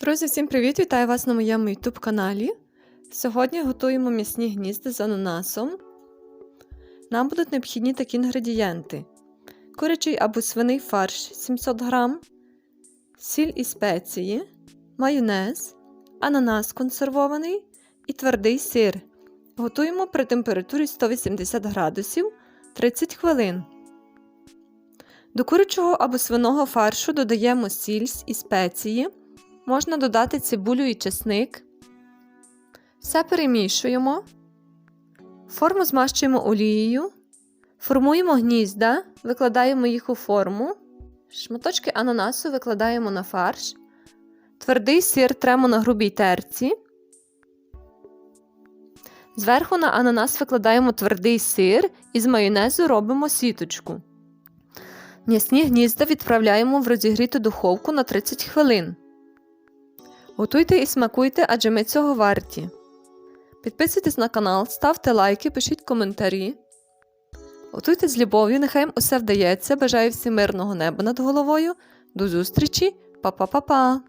Друзі, всім привіт! Вітаю вас на моєму YouTube каналі. Сьогодні готуємо м'ясні гнізда з ананасом. Нам будуть необхідні такі інгредієнти: курячий або свиний фарш 700 г, сіль і спеції, майонез, ананас консервований і твердий сир. Готуємо при температурі 180 градусів 30 хвилин. До курячого або свиного фаршу додаємо сіль і спеції. Можна додати цибулю і чесник. Все перемішуємо. Форму змащуємо олією. Формуємо гнізда, викладаємо їх у форму. Шматочки ананасу викладаємо на фарш. Твердий сир тремо на грубій терці. Зверху на ананас викладаємо твердий сир і з майонезу робимо сіточку. М'ясні гнізда відправляємо в розігріту духовку на 30 хвилин. Готуйте і смакуйте, адже ми цього варті. Підписуйтесь на канал, ставте лайки, пишіть коментарі. Готуйте з любов'ю, нехай їм усе вдається. Бажаю всім мирного неба над головою. До зустрічі, Па-па-па-па!